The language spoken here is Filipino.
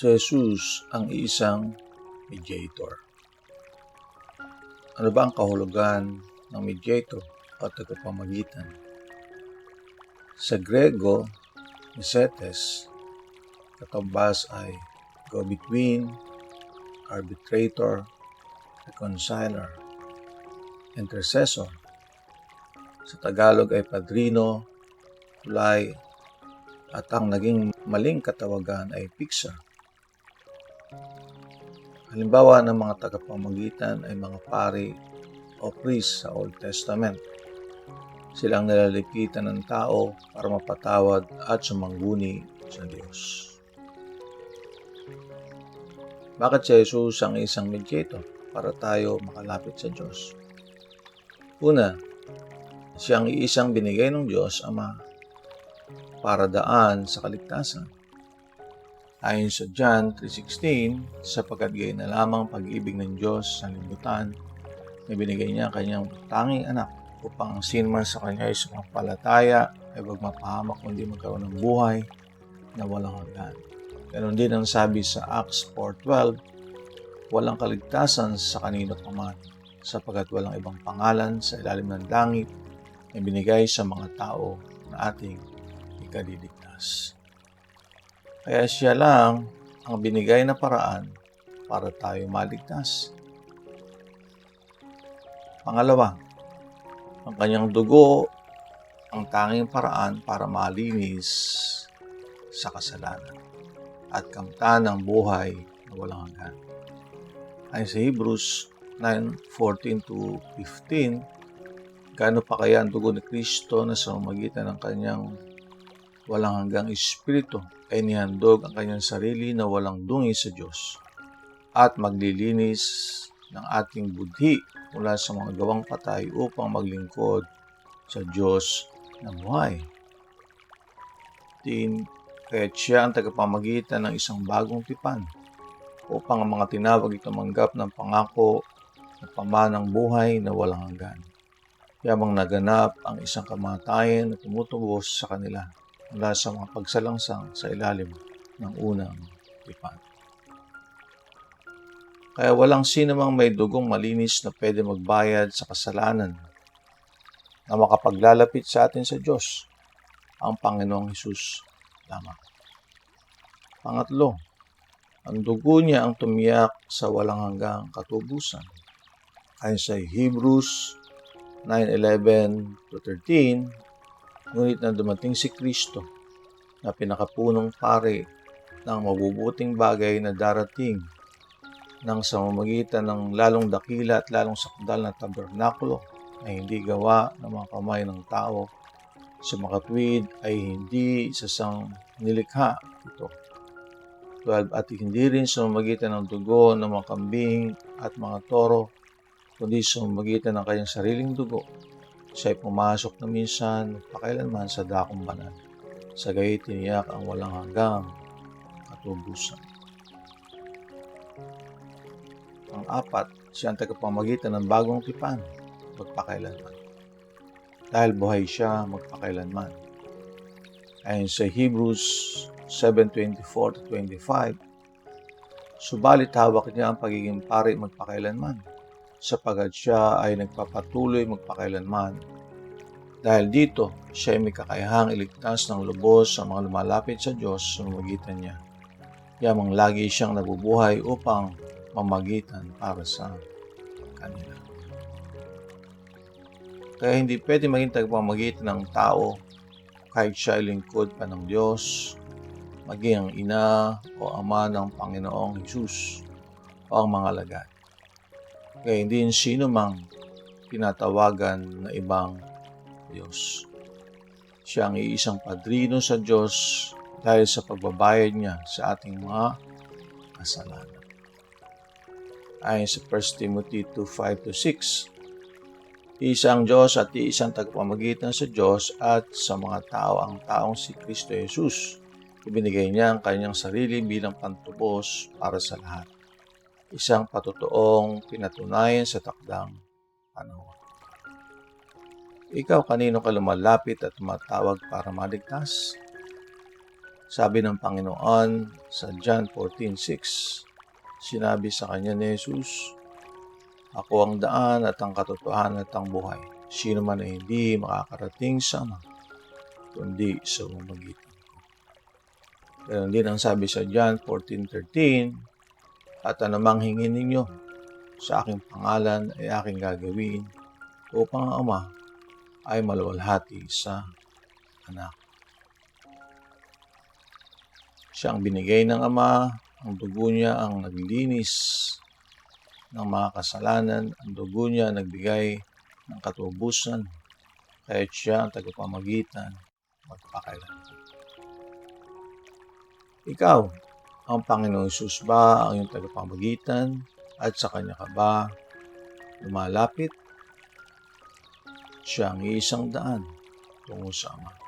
Si Jesus ang isang mediator. Ano ba ang kahulugan ng mediator o tagapamagitan? Sa Grego, mesetes, katambas ay go-between, arbitrator, reconciler, intercessor. Sa Tagalog ay padrino, tulay, at ang naging maling katawagan ay piksa. Halimbawa ng mga tagapamagitan ay mga pari o priest sa Old Testament. Sila ang nilalipitan ng tao para mapatawad at sumangguni sa Diyos. Bakit si Jesus ang isang mediator para tayo makalapit sa Diyos? Una, siya ang isang binigay ng Diyos Ama para daan sa kaligtasan. Ayon sa John 3.16, sapagkat gayon na lamang pag-ibig ng Diyos sa libutan, na binigay niya ang kanyang tanging anak upang ang sinman sa kanya ay sumampalataya ay wag mapahamak kundi magkaroon ng buhay na walang hanggan. Ganon din ang sabi sa Acts 4.12, walang kaligtasan sa kanino paman, sapagkat walang ibang pangalan sa ilalim ng langit na binigay sa mga tao na ating ikadiligtas. Kaya siya lang ang binigay na paraan para tayo maligtas. Pangalawa, ang kanyang dugo ang tanging paraan para malinis sa kasalanan at kamtan ng buhay na walang hanggan. Ayon sa Hebrews 9:14 to 15, gaano pa kaya ang dugo ni Kristo na sa magitan ng kanyang walang hanggang espiritu ay nihandog ang kanyang sarili na walang dungi sa Diyos at maglilinis ng ating budhi mula sa mga gawang patay upang maglingkod sa Diyos na buhay. Tin, kaya't siya ang tagapamagitan ng isang bagong tipan upang ang mga tinawag ay tumanggap ng pangako na pamanang buhay na walang hanggan. Yamang naganap ang isang kamatayan na tumutubos sa kanila mula sa mga pagsalangsang sa ilalim ng unang tipan. Kaya walang sinamang may dugong malinis na pwede magbayad sa kasalanan na makapaglalapit sa atin sa Diyos, ang Panginoong Hesus lamang. Pangatlo, ang dugo niya ang tumiyak sa walang hanggang katubusan. Ayon sa Hebrews 9:11 to 13, ngunit na dumating si Kristo na pinakapunong pare ng mabubuting bagay na darating ng sa mamagitan ng lalong dakila at lalong sakdal na tabernakulo na hindi gawa ng mga kamay ng tao sa makatwid ay hindi sasang nilikha ito. 12. At hindi rin sa mamagitan ng dugo ng mga kambing at mga toro, kundi sa mamagitan ng kanyang sariling dugo. Siya pumasok na minsan, pakailanman sa dakong banal. Sa gayi tiniyak ang walang hanggang katubusan. Ang apat, siya ang tagapamagitan ng bagong tipan, magpakailanman. Dahil buhay siya magpakailanman. Ayon sa Hebrews 7.24-25, subalit hawak niya ang pagiging pari magpakailanman, sapagat siya ay nagpapatuloy magpakailanman. Dahil dito, siya ay may kakayahang iligtas ng lubos sa mga lumalapit sa Diyos sa magitan niya. Yamang lagi siyang nabubuhay upang mamagitan para sa kanila. Kaya hindi pwede maging tagapamagitan ng tao kahit siya ay lingkod pa ng Diyos, maging ang ina o ama ng Panginoong Hesus o ang mga lagad. Kaya hindi sino mang tinatawagan na ibang Diyos. Siya ang iisang padrino sa Diyos dahil sa pagbabayad niya sa ating mga kasalanan. Ayon sa 1 Timothy 2.5-6, Isang Diyos at isang tagapamagitan sa Diyos at sa mga tao ang taong si Kristo Jesus. Ibinigay niya ang kanyang sarili bilang pantubos para sa lahat. Isang patutuong pinatunayan sa takdang panahon. Ikaw kanino ka lumalapit at tumatawag para maligtas? Sabi ng Panginoon sa John 14.6, sinabi sa kanya ni Jesus, Ako ang daan at ang katotohanan at ang buhay. Sino man ay hindi makakarating sa Ama, kundi sa umagitan. Ganon din ang sabi sa John 14.13, At anumang hingin ninyo sa aking pangalan ay aking gagawin upang ang Ama ay maluwalhati sa anak. Siya ang binigay ng Ama, ang dugo niya ang naglinis ng mga kasalanan, ang dugo niya nagbigay ng katubusan, kaya siya ang tagapamagitan magpakailanman. Ikaw, ang Panginoong Jesus ba ang iyong tagapamagitan at sa Kanya ka ba lumalapit? Siya ang isang daan tungo sa Ama.